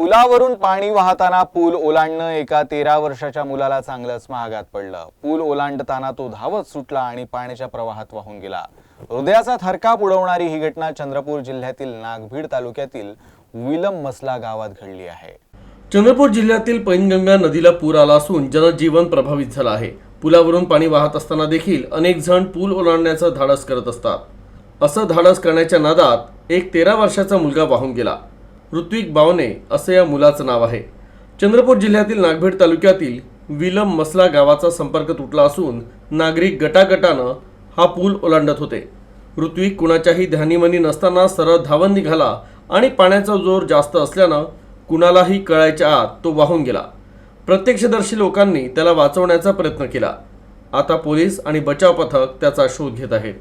पुलावरून पाणी वाहताना पूल ओलांडणं एका तेरा वर्षाच्या मुलाला चांगलंच महागात पडलं. पूल ओलांडताना तो धावत सुटला आणि पाण्याच्या प्रवाहात वाहून गेला. हृदयाचा थरकाप उडवणारी ही घटना चंद्रपूर जिल्ह्यातील नागभीड तालुक्यातील विलम मसला गावात घडली आहे. चंद्रपूर जिल्ह्यातील पैनगंगा नदीला पूर आला असून जनजीवन प्रभावित झालं आहे. पुलावरून पाणी वाहत असताना देखील अनेक जण पूल ओलांडण्याचं धाडस करत असतात. असं धाडस करण्याच्या नादात एक तेरा वर्षाचा मुलगा वाहून गेला. ऋत्विक बावने असं या मुलाचं नाव आहे. चंद्रपूर जिल्ह्यातील नागभीड तालुक्यातील विलम मसला गावाचा संपर्क तुटला असून नागरिक गटागटानं हा पूल ओलांडत होते. ऋत्विक कुणाच्याही ध्यानीमनी नसताना सरळ धावन निघाला आणि पाण्याचा जोर जास्त असल्यानं कुणालाही कळायच्या आत तो वाहून गेला. प्रत्यक्षदर्शी लोकांनी त्याला वाचवण्याचा प्रयत्न केला. आता पोलीस आणि बचाव पथक त्याचा शोध घेत आहेत.